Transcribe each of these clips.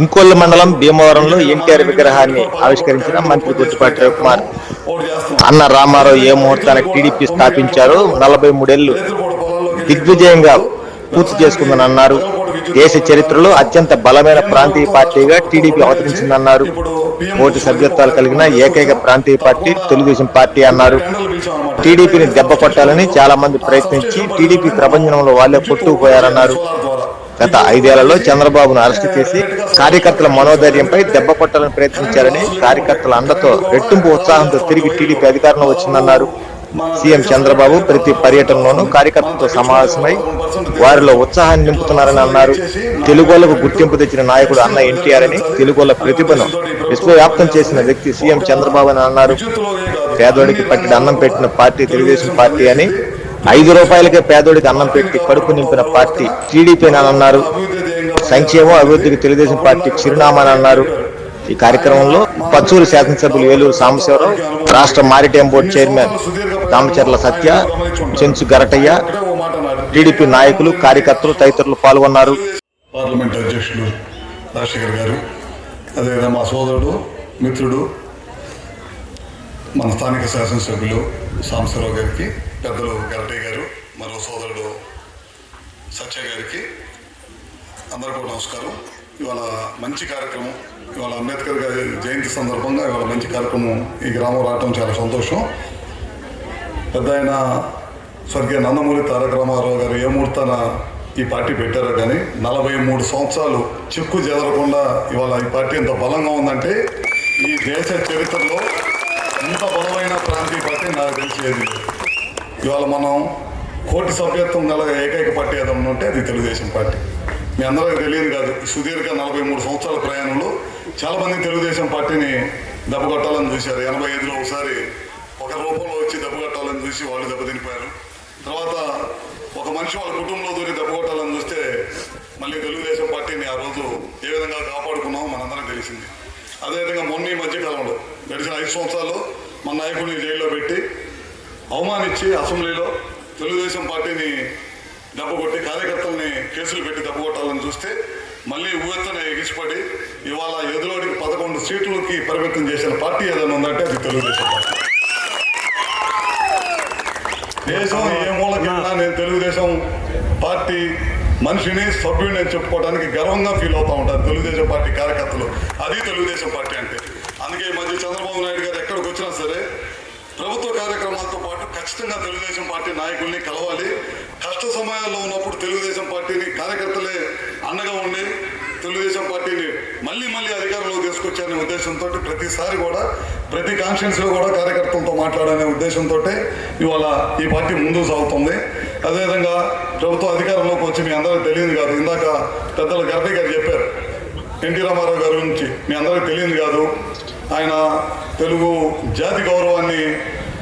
ఇంకోళ్ళ మండలం భీమవరంలో ఎన్టీఆర్ విగ్రహాన్ని ఆవిష్కరించిన మంత్రి గుర్తుపాటి రవికుమార్. అన్న రామారావు ఏ ముహూర్తానికి టీడీపీ స్థాపించారు నలభై మూడేళ్ళు దిగ్విజయంగా పూర్తి చేసుకుందని అన్నారు. దేశ చరిత్రలో అత్యంత బలమైన ప్రాంతీయ పార్టీగా టీడీపీ అవతరించిందన్నారు. ఓటు కోటి సభ్యత్వాలు కలిగిన ఏకైక ప్రాంతీయ పార్టీ తెలుగుదేశం పార్టీ అన్నారు. టీడీపీని దెబ్బ కొట్టాలని చాలా మంది ప్రయత్నించి టీడీపీ ప్రపంచంలో వాళ్ళే కొట్టుకుపోయారన్నారు. గత ఐదేళ్ళలో చంద్రబాబును అరెస్టు చేసి కార్యకర్తల మనోధైర్యంపై దెబ్బ కొట్టాలని ప్రయత్నించారని కార్యకర్తల అండతో రెట్టింపు ఉత్సాహంతో తిరిగి టీడీపీ అధికారంలో వచ్చిందన్నారు. సీఎం చంద్రబాబు ప్రతి పర్యటనలోనూ కార్యకర్తలతో సమావేశమై వారిలో ఉత్సాహాన్ని నింపుతున్నారని అన్నారు. తెలుగోళ్ళకు గుర్తింపు తెచ్చిన నాయకుడు అన్న ఎన్టీఆర్ అని తెలుగోళ్ళ ప్రతిభను విశ్వవ్యాప్తం చేసిన వ్యక్తి సీఎం చంద్రబాబు అని అన్నారు. పేదోడికి పట్టిన అన్నం పెట్టిన పార్టీ తెలుగుదేశం పార్టీ అని ఐదు రూపాయలకే పేదోడికి అన్నం పెట్టి కడుపు నింపిన పార్టీ టీడీపీ అన్నారు. సంక్షేమం అభివృద్ధికి తెలుగుదేశం పార్టీ చిరునామా అన్నారు. ఈ కార్యక్రమంలో పచ్చూరు శాసనసభ్యులు ఏలూరు సాంబశివరావు రాష్ట్ర maritime board chairman Damacharla Satya Chenchu Garatayya TDP నాయకులు కార్యకర్తలు తదితరులు పాల్గొన్నారు. పార్లమెంట్ అధ్యక్షుడు రాజశేఖర్ గారు అదేవిధంగా మా సోదరుడు మిత్రుడు మన స్థానిక శాసనసభ్యులు సాంబశివరావు గారికి పెద్దలు గరటయ్య గారు మరో సోదరుడు సత్య గారికి అందరికీ కూడా నమస్కారం. ఇవాళ మంచి కార్యక్రమం ఇవాళ అంబేద్కర్ గారి జయంతి సందర్భంగా ఇవాళ మంచి కార్యక్రమం ఈ గ్రామం రావడం చాలా సంతోషం. పెద్ద ఆయన స్వర్గీయ నందమూరి తారక రామారావు గారు ఏ ముహూర్తాన ఈ పార్టీ పెట్టారో కానీ నలభై మూడు సంవత్సరాలు చిక్కు చెదరకుండా ఇవాళ ఈ పార్టీ ఎంత బలంగా ఉందంటే ఈ దేశ చరిత్రలో ఇంత బలమైన ప్రాంతీయ పార్టీ నాకు తెలిసేది ఇవాళ మనం కోటి సభ్యత్వం గల ఏకైక పార్టీ ఏదన్నా ఉంటే అది తెలుగుదేశం పార్టీ. మీ అందరికీ తెలియదు కాదు సుదీర్ఘ నలభై మూడు సంవత్సరాల ప్రయాణంలో చాలా మంది తెలుగుదేశం పార్టీని దెబ్బకొట్టాలని చూశారు. ఎనభై ఐదులో ఒకసారి ఒక రూపంలో వచ్చి దెబ్బకొట్టాలని చూసి వాళ్ళు దెబ్బతినిపోయారు. తర్వాత ఒక మనిషి వాళ్ళ కుటుంబంలో దూరి దెబ్బకొట్టాలని చూస్తే మళ్ళీ తెలుగుదేశం పార్టీని ఆ రోజు ఏ విధంగా కాపాడుకున్నామో మనందరం తెలిసింది. అదేవిధంగా మొన్న ఈ మధ్యకాలంలో గడిచిన ఐదు సంవత్సరాలు మన నాయకుడిని జైల్లో పెట్టి అవమానించి అసెంబ్లీలో తెలుగుదేశం పార్టీని దెబ్బకొట్టి కార్యకర్తల్ని కేసులు పెట్టి దెబ్బకొట్టాలని చూస్తే మళ్ళీ ఊవెత్తన ఎగిసిపడి ఇవాళ ఎదురోడికి పదకొండు సీట్లకి పరిమితం చేసిన పార్టీ ఏదైనా ఉందంటే అది తెలుగుదేశం పార్టీ. దేశం ఏ మూలకెళ్ళినా నేను తెలుగుదేశం పార్టీ మనిషిని సభ్యుడిని అని చెప్పుకోవడానికి గర్వంగా ఫీల్ అవుతా ఉంటారు తెలుగుదేశం పార్టీ కార్యకర్తలు. అది తెలుగుదేశం పార్టీ అంటే. అందుకే ఈ మధ్య చంద్రబాబు నాయుడు గారు ప్రభుత్వ కార్యక్రమాలతో పాటు ఖచ్చితంగా తెలుగుదేశం పార్టీ నాయకుల్ని కలవాలి. కష్ట సమయాల్లో ఉన్నప్పుడు తెలుగుదేశం పార్టీని కార్యకర్తలే అండగా ఉండి తెలుగుదేశం పార్టీని మళ్ళీ మళ్ళీ అధికారంలో తీసుకొచ్చారనే ఉద్దేశంతో ప్రతిసారి కూడా ప్రతి కాన్షియన్స్లో కూడా కార్యకర్తలతో మాట్లాడనే ఉద్దేశంతో ఇవాళ ఈ పార్టీ ముందుకు సాగుతుంది. అదేవిధంగా ప్రభుత్వ అధికారంలోకి వచ్చి మీ అందరికీ తెలియదు కాదు ఇందాక పెద్దలు గర్భి గారు చెప్పారు. ఎన్టీ రామారావు గారి గురించి మీ అందరికీ తెలియదు కాదు. ఆయన తెలుగు జాతి గౌరవాన్ని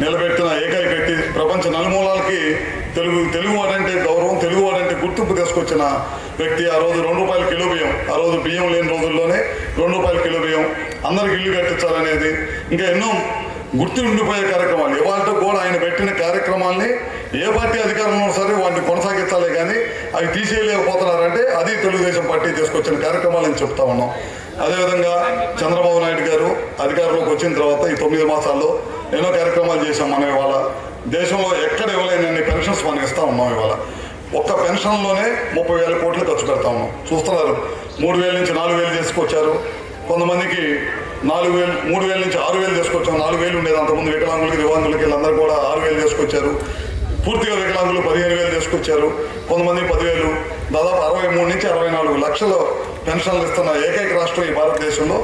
నిలబెట్టిన ఏకైక వ్యక్తి ప్రపంచ నలుమూలాలకి తెలుగు తెలుగు వాడంటే గౌరవం తెలుగు వాడంటే గుర్తింపు తీసుకొచ్చిన వ్యక్తి ఆ రోజు రెండు రూపాయల కిలో బియ్యం ఆ రోజు బియ్యం లేని రోజుల్లోనే రెండు రూపాయల కిలో బియ్యం అందరికి ఇల్లు కట్టించాలనేది. ఇంకా ఎన్నో గుర్తుండిపోయే కార్యక్రమాలు. ఇవాళ కూడా ఆయన పెట్టిన కార్యక్రమాల్ని ఏ పార్టీ అధికారంలో సరే వాటిని కొనసాగించాలి కానీ అవి తీసేయలేకపోతున్నారంటే అది తెలుగుదేశం పార్టీ తీసుకొచ్చిన కార్యక్రమాలని చెప్తా ఉన్నాం. అదేవిధంగా చంద్రబాబు నాయుడు గారు అధికారంలోకి వచ్చిన తర్వాత ఈ తొమ్మిది మాసాల్లో ఎన్నో కార్యక్రమాలు చేశాం మనం ఇవాళ. దేశంలో ఎక్కడ ఇవ్వలేనన్ని పెన్షన్స్ మనం ఇస్తా ఉన్నాం ఇవాళ. ఒక్క పెన్షన్లోనే ముప్పై వేల కోట్లు ఖర్చు పెడతా ఉన్నాం. చూస్తున్నారు మూడు వేల నుంచి నాలుగు వేలు చేసుకొచ్చారు కొంతమందికి నాలుగు వేలు మూడు వేల నుంచి ఆరు వేలు తీసుకొచ్చాం. నాలుగు వేలు ఉండేది. అంతకుముందు వికలాంగులకి దివాంగులకి వీళ్ళందరూ కూడా ఆరు వేలు చేసుకొచ్చారు పూర్తిగా వికలాంగులు పదిహేను వేలు తీసుకొచ్చారు. కొంతమంది పదివేలు దాదాపు అరవై మూడు నుంచి అరవై నాలుగు లక్షల పెన్షన్లు ఇస్తున్న ఏకైక రాష్ట్రం ఈ భారతదేశంలో.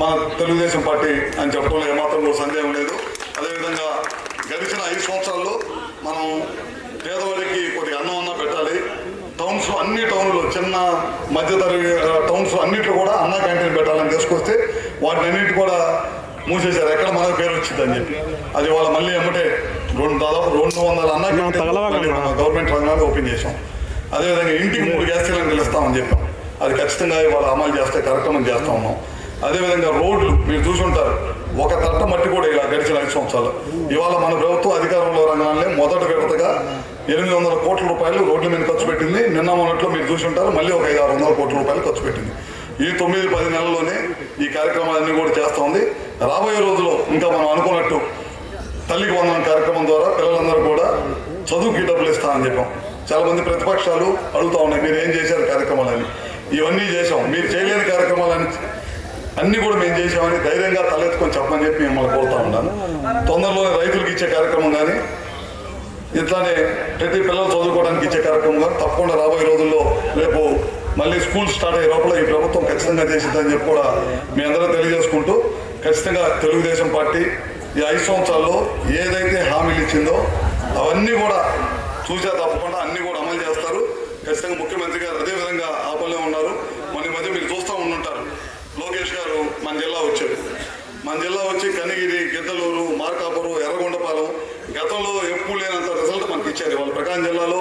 మన తెలుగుదేశం పార్టీ అని చెప్పడంలో ఏమాత్రం సందేహం లేదు. అదేవిధంగా గడిచిన ఐదు సంవత్సరాల్లో మనం పేదవాడికి కొద్దిగా అన్నం అన్న పెట్టాలి. టౌన్స్ అన్ని టౌన్లో చిన్న మధ్యతరగతి టౌన్స్ అన్నిట్లో కూడా అన్న క్యాంటీన్ పెట్టాలని తీసుకొస్తే వాటిని అన్నిటి కూడా మూసేశారు. ఎక్కడ మనకు పేరు వచ్చిందని చెప్పి. అది వాళ్ళ మళ్ళీ ఎమ్మటే రెండు దాదాపు రెండు వందల అన్న. గవర్నమెంట్ రంగాన్ని ఓపెన్ చేసాం అదేవిధంగా ఇంటికి మూడు గ్యాస్ సిలిండర్లు ఇస్తామని చెప్పాం. అది ఖచ్చితంగా ఇవాళ అమలు చేస్తే కార్యక్రమం చేస్తా ఉన్నాం. అదేవిధంగా రోడ్లు మీరు చూసుంటారు ఒక తట్ట మట్టి కూడా ఇలా గడిచిన ఐదు సంవత్సరాలు. ఇవాళ మన ప్రభుత్వం అధికారంలో రంగానే మొదటి విడతగా ఎనిమిది వందల కోట్ల రూపాయలు రోడ్ల మీద ఖర్చు పెట్టింది. నిన్న మొన్నట్లో మీరు చూసి ఉంటారు మళ్ళీ ఒక ఐదు ఆరు వందల కోట్ల రూపాయలు ఖర్చు పెట్టింది. ఈ తొమ్మిది పది నెలల్లోనే ఈ కార్యక్రమాలన్నీ కూడా చేస్తూ ఉంది. రాబోయే రోజుల్లో ఇంకా మనం అనుకున్నట్టు తల్లికి వందనం కార్యక్రమం ద్వారా పిల్లలందరూ కూడా చదువుకి డబ్బులు ఇస్తామని చెప్పాం. చాలా మంది ప్రతిపక్షాలు అడుగుతా ఉన్నాయి మీరు ఏం చేశారు కార్యక్రమాలని. ఇవన్నీ చేశాం. మీరు చేయలేని కార్యక్రమాలని అన్ని కూడా మేము చేసామని ధైర్యంగా తలెత్తుకొని చెప్పమని చెప్పి మిమ్మల్ని కోరుతా ఉన్నాను. తొందరలోనే రైతులకు ఇచ్చే కార్యక్రమం కానీ ఇట్లానే ప్రతి పిల్లలు చదువుకోవడానికి ఇచ్చే కార్యక్రమం కానీ తప్పకుండా రాబోయే రోజుల్లో రేపు మళ్ళీ స్కూల్ స్టార్ట్ అయ్యే లోపల ఈ ప్రభుత్వం ఖచ్చితంగా చేసిద్దని చెప్పి కూడా మీ అందరూ తెలియజేసుకుంటూ ఖచ్చితంగా తెలుగుదేశం పార్టీ ఈ ఐదు సంవత్సరాల్లో ఏదైతే హామీలు ఇచ్చిందో అవన్నీ కూడా చూసా తప్పకుండా అన్ని కూడా అమలు చేస్తారు. ఖచ్చితంగా ముఖ్యమంత్రి గారు అదే విధంగా ఆ ఉన్నారు. మన మధ్య మీరు చూస్తూ ఉండుంటారు. లోకేష్ గారు మన జిల్లా వచ్చారు. మన జిల్లా వచ్చి కనిగిరి గిద్దలూరు మార్కాపురం ఎర్రగొండపాలెం గతంలో ఎప్పుడు లేనంత రిజల్ట్ మనకి ఇచ్చారు. వాళ్ళ ప్రకాశం జిల్లాలో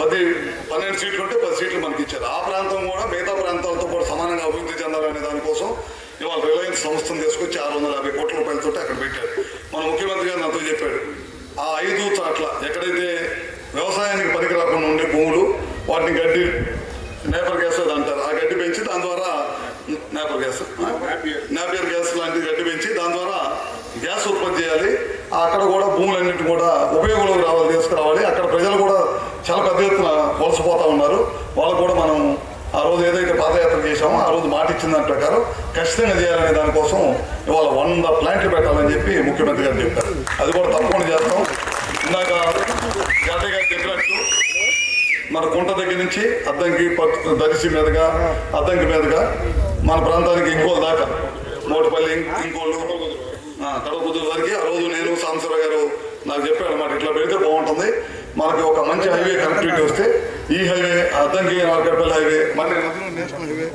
పది పన్నెండు సీట్లు ఉంటే పది సీట్లు మనకి ఇచ్చారు. ఆ ప్రాంతం కూడా మిగతా ప్రాంతాలతో కూడా సమానంగా అభివృద్ధి చెందాలనే దానికోసం ఇవాళ రిలయన్స్ సంస్థను తీసుకొచ్చి ఆరు వందల యాభై కోట్ల రూపాయలతో అక్కడ పెట్టారు. మన ముఖ్యమంత్రి గారు నాతో చెప్పాడు. ఆ ఐదు చోట్ల ఎక్కడైతే వ్యవసాయానికి పనికి రాకుండా ఉండే భూములు వాటిని గడ్డి నేపర్ గ్యాస్ అంటారు. ఆ గడ్డి పెంచి దాని ద్వారా నేపర్ గ్యాస్ నేపియర్ గ్యాస్ లాంటి గడ్డి పెంచి దాని ద్వారా గ్యాస్ ఉత్పత్తి చేయాలి అక్కడ కూడా భూములన్నింటి కూడా ఉపయోగంలోకి రావాలి తీసుకురావాలి అక్కడ ప్రజలు కూడా చాలా పెద్ద ఎత్తున వలసపోతా ఉన్నారు వాళ్ళకు కూడా మనం ఆ రోజు ఏదైతే పాదయాత్ర చేశామో. ఆ రోజు మాట ఇచ్చిన దాని ప్రకారం ఖచ్చితంగా చేయాలనే దానికోసం ఇవాళ వంద ప్లాంట్లు పెట్టాలని చెప్పి ముఖ్యమంత్రి గారు చెప్పారు. అది కూడా తప్పకుండా చేస్తాం. ఇందాక జాతీయ గారు చెప్పినట్టు మన కుంట దగ్గర నుంచి అద్దంకి దరిసి మీదుగా అద్దంకి మీదుగా మన ప్రాంతానికి ఇంకోలు దాకా మోటిపల్లి ఇంకోళ్ళు కడపకుదురు వరకు ఆ రోజు నేను సాంసరావు గారు నాకు చెప్పాడు అన్నమాట ఇట్లా పెడితే బాగుంటుంది. మనకి ఒక మంచి హైవే కనెక్టివిటీ వస్తే ఈ హైవే అద్దంకి నార్కట్పల్లి హైవే మళ్ళీ నేషనల్ హైవే.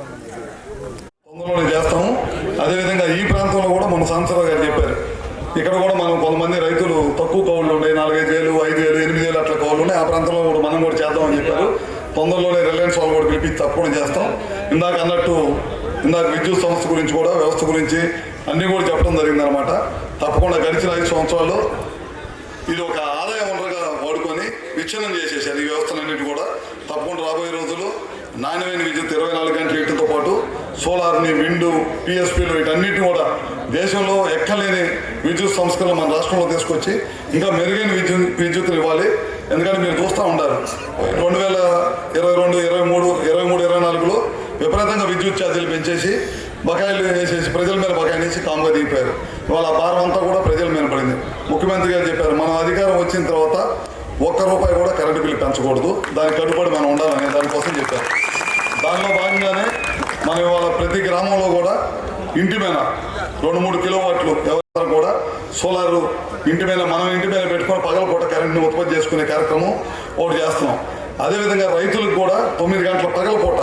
తొందరలోనే చేస్తాము. అదేవిధంగా ఈ ప్రాంతంలో కూడా మన సాంసరావు గారు చెప్పారు. ఇక్కడ కూడా మనం కొంతమంది రైతులు తక్కువ కౌళ్ళు ఉన్నాయి నాలుగైదు వేలు ఐదు వేలు ఎనిమిది వేలు అట్లా కౌళ్ళు ఉన్నాయి. ఆ ప్రాంతంలో కూడా మనం కూడా చేద్దామని చెప్పారు. తొందరలోనే రిలయన్స్ వాళ్ళు కూడా పిలిపించి తప్పకుండా చేస్తాం. ఇందాక అన్నట్టు ఇందాక విద్యుత్ సంస్థ గురించి కూడా వ్యవస్థ గురించి అన్నీ కూడా చెప్పడం జరిగిందనమాట తప్పకుండా గడిచిన ఐదు సంవత్సరాల్లో ఇది ఒక ఆదాయ వనరుగా వాడుకొని విచ్ఛిన్నం చేసేసారు ఈ వ్యవస్థలన్నిటి కూడా. తప్పకుండా రాబోయే రోజులు నాణ్యమైన విద్యుత్ ఇరవై నాలుగు గంటలు ఇటుతో పాటు సోలార్ని విండు పిఎస్పీలు వీటన్నిటిని కూడా దేశంలో ఎక్కలేని విద్యుత్ సంస్కరణలు మన రాష్ట్రంలో తీసుకొచ్చి ఇంకా మెరుగైన విద్యుత్ విద్యుత్తులు ఇవ్వాలి. ఎందుకంటే మీరు చూస్తూ ఉంటారు రెండు వేల ఇరవై రెండు ఇరవై మూడు ఇరవై మూడు ఇరవై నాలుగులో విపరీతంగా విద్యుత్ ఛార్జీలు పెంచేసి బకాయిలు వేసేసి ప్రజల మీద బకాయిలు వేసి కామ్గా దిగిపోయారు. వాళ్ళ భారం అంతా కూడా ప్రజల మీద పడింది. ముఖ్యమంత్రి గారు చెప్పారు మనం అధికారం వచ్చిన తర్వాత ఒక్క రూపాయి కూడా కరెంటు బిల్లు పెంచకూడదు. దానికి కట్టుబడి మనం ఉండాలని దానికోసం చెప్పారు. దానిలో భాగంగానే మనం ఇవాళ ప్రతి గ్రామంలో కూడా ఇంటి మీద రెండు మూడు కిలోవాట్లు ఎవరు కూడా సోలార్ ఇంటి మీద మనం ఇంటి మీద పెట్టుకొని పగల పూట కరెంట్ని ఉత్పత్తి చేసుకునే కార్యక్రమం ఒకటి చేస్తున్నాం. అదేవిధంగా రైతులకు కూడా తొమ్మిది గంటల పగల పూట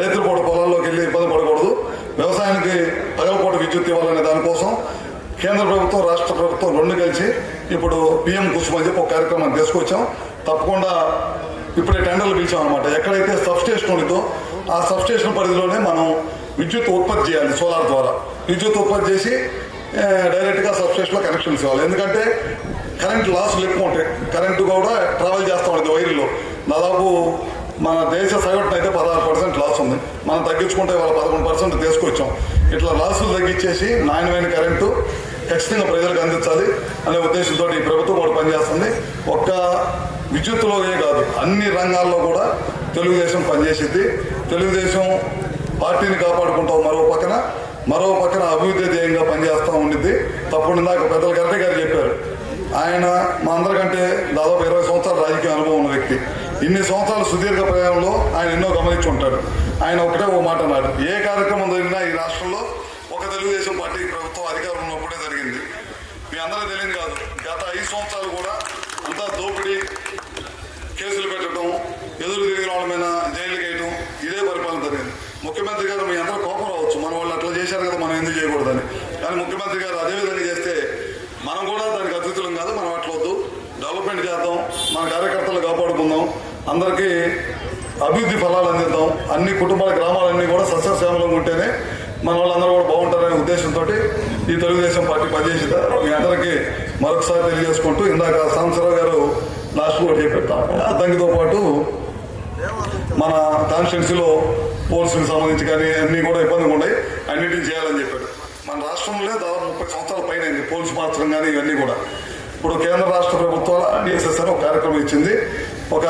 రైతుల పూట పొలాల్లోకి వెళ్ళి ఇబ్బంది పడకూడదు. వ్యవసాయానికి పగల పూట విద్యుత్ ఇవ్వాలనే దానికోసం కేంద్ర ప్రభుత్వం రాష్ట్ర ప్రభుత్వం రెండు కలిసి ఇప్పుడు పిఎం కుసుమ్ అని చెప్పి ఒక కార్యక్రమాన్ని తీసుకొచ్చాం. తప్పకుండా ఇప్పుడే టెండర్లు పిలిచాం అనమాట ఎక్కడైతే సబ్స్టేషన్ స్టేషన్ ఆ సబ్స్టేషన్ పరిధిలోనే మనం విద్యుత్ ఉత్పత్తి చేయాలి సోలార్ ద్వారా. విద్యుత్ ఉత్పత్తి చేసి డైరెక్ట్గా సబ్స్టేషన్లో కనెక్షన్స్ ఇవ్వాలి ఎందుకంటే కరెంట్ లాసులు ఎక్కువ ఉంటాయి. కరెంటు కూడా ట్రావెల్ చేస్తూ ఉంటుంది వైర్లో. దాదాపు మన దేశ సగటున అయితే పదహారు పర్సెంట్ లాస్ ఉంది. మనం తగ్గించుకుంటే వాళ్ళ పదకొండు పర్సెంట్ తీసుకొచ్చాం. ఇట్లా లాసులు తగ్గించేసి నాణ్యమైన కరెంటు ఖచ్చితంగా ప్రజలకు అందించాలి అనే ఉద్దేశంతో ఈ ప్రభుత్వం కూడా పనిచేస్తుంది. ఒక్క విద్యుత్లోనే కాదు అన్ని రంగాల్లో కూడా తెలుగుదేశం పనిచేసింది తెలుగుదేశం పార్టీని కాపాడుకుంటాం మరో పక్కన మరో పక్కన అభివృద్ధి ధ్యేయంగా పనిచేస్తూ ఉండిద్ది. తప్పుడు నాకు పెద్దలు కరెక్ట్ గారు చెప్పారు. ఆయన మా అందరికంటే దాదాపు ఇరవై సంవత్సరాల రాజకీయ అనుభవం ఉన్న వ్యక్తి. ఇన్ని సంవత్సరాల సుదీర్ఘ ప్రయాణంలో ఆయన ఎన్నో గమనించి ఉంటాడు. ఆయన ఒకటే ఓ మాట అన్నాడు. ఏ కార్యక్రమం జరిగినా ఈ రాష్ట్రంలో ఒక తెలుగుదేశం పార్టీ ప్రభుత్వం అధికారంలో ఉన్నప్పుడే జరిగింది. మీ అందరూ తెలియదు కాదు. గత ఐదు సంవత్సరాలు కూడా అంతా దోపిడీ కేసులు పెట్టడం ఎదురు తిరిగిన వాళ్ళ మీద జైలుకి వేయడం ఇదే పరిపాలన జరిగింది. ముఖ్యమంత్రి గారు మీ అందరూ కోపం రావచ్చు. మన వాళ్ళు అట్లా చేశారు కదా మనం ఎందుకు చేయకూడదని. కానీ ముఖ్యమంత్రి గారు అదే విధంగా చేస్తే మనం కూడా దానికి అతిథులం కాదు మనం అట్లా వద్దు. డెవలప్మెంట్ చేద్దాం మన కార్యకర్తలు కాపాడుకుందాం. అందరికీ అభివృద్ధి ఫలాలు అందిద్దాం. అన్ని కుటుంబాల గ్రామాలన్నీ కూడా సస్యశ్యామలంగా ఉంటేనే మన వాళ్ళందరూ కూడా బాగుంటారనే ఉద్దేశంతో ఈ తెలుగుదేశం పార్టీ పనిచేసింది. మీ అందరికీ మరొకసారి తెలియజేసుకుంటూ ఇందాక సాంసరావు గారు లాస్ట్ కూడా చెప్పేస్తాం అద్దంకితో పాటు మన కాన్స్టిట్యున్సీలో పోల్స్కి సంబంధించి కానీ అన్నీ కూడా ఇబ్బందిగా ఉన్నాయి. అన్నిటిని చేయాలని చెప్పాడు. మన రాష్ట్రంలో దాదాపు ముప్పై సంవత్సరాల పైన పోల్స్ మార్చడం కానీ ఇవన్నీ కూడా. ఇప్పుడు కేంద్ర రాష్ట్ర ప్రభుత్వాలు డిఎస్ఎస్ అని ఒక కార్యక్రమం ఇచ్చింది. ఒక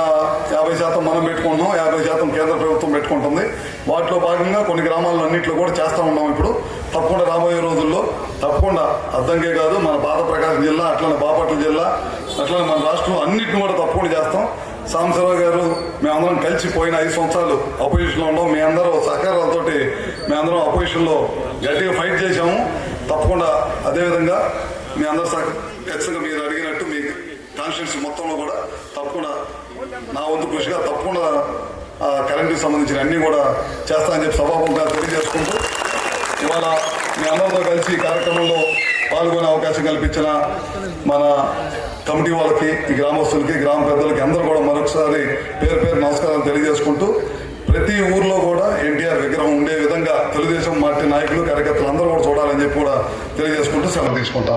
యాభై శాతం మనం పెట్టుకుంటున్నాం యాభై శాతం కేంద్ర ప్రభుత్వం పెట్టుకుంటుంది. వాటిలో భాగంగా కొన్ని గ్రామాల్లో అన్నింటిలో కూడా చేస్తూ ఉన్నాం ఇప్పుడు. తప్పకుండా రాబోయే రోజుల్లో తప్పకుండా అద్దంకే కాదు మన బాధ ప్రకాశం జిల్లా అట్లనే బాపట్ల జిల్లా అట్లనే మన రాష్ట్రంలో అన్నింటిని కూడా తప్పకుండా చేస్తాం. సాంబశివరావు గారు మేమందరం కలిసి పోయిన ఐదు సంవత్సరాలు అపోజిషన్లో ఉన్నాం. మీ అందరూ సహకారాలతో మేమందరం అపోజిషన్లో గట్టిగా ఫైట్ చేశాము. తప్పకుండా అదేవిధంగా మీ అందరూ సహ ఖచ్చితంగా మీరు అడిగినట్టు మీ కాన్స్టిట్యూన్సీ మొత్తంలో కూడా తప్పకుండా నా వంతు కృషిగా తప్పకుండా ఆ, కరెంటుకి సంబంధించిన అన్నీ కూడా చేస్తానని చెప్పి సభాముఖంగా తెలియజేసుకుంటూ ఇవాళ మీ అందరితో కలిసి ఈ కార్యక్రమంలో పాల్గొనే అవకాశం కల్పించిన మన కమిటీ వాళ్ళకి ఈ గ్రామస్తులకి గ్రామ పెద్దలకి అందరూ కూడా మరొకసారి పేరు పేరు నమస్కారాలు తెలియజేసుకుంటూ ప్రతి ఊర్లో కూడా ఎన్టీఆర్ విగ్రహం ఉండే విధంగా తెలుగుదేశం పార్టీ నాయకులు కార్యకర్తలు అందరూ కూడా చూడాలని చెప్పి కూడా తెలియజేసుకుంటూ సెలవు తీసుకుంటాం.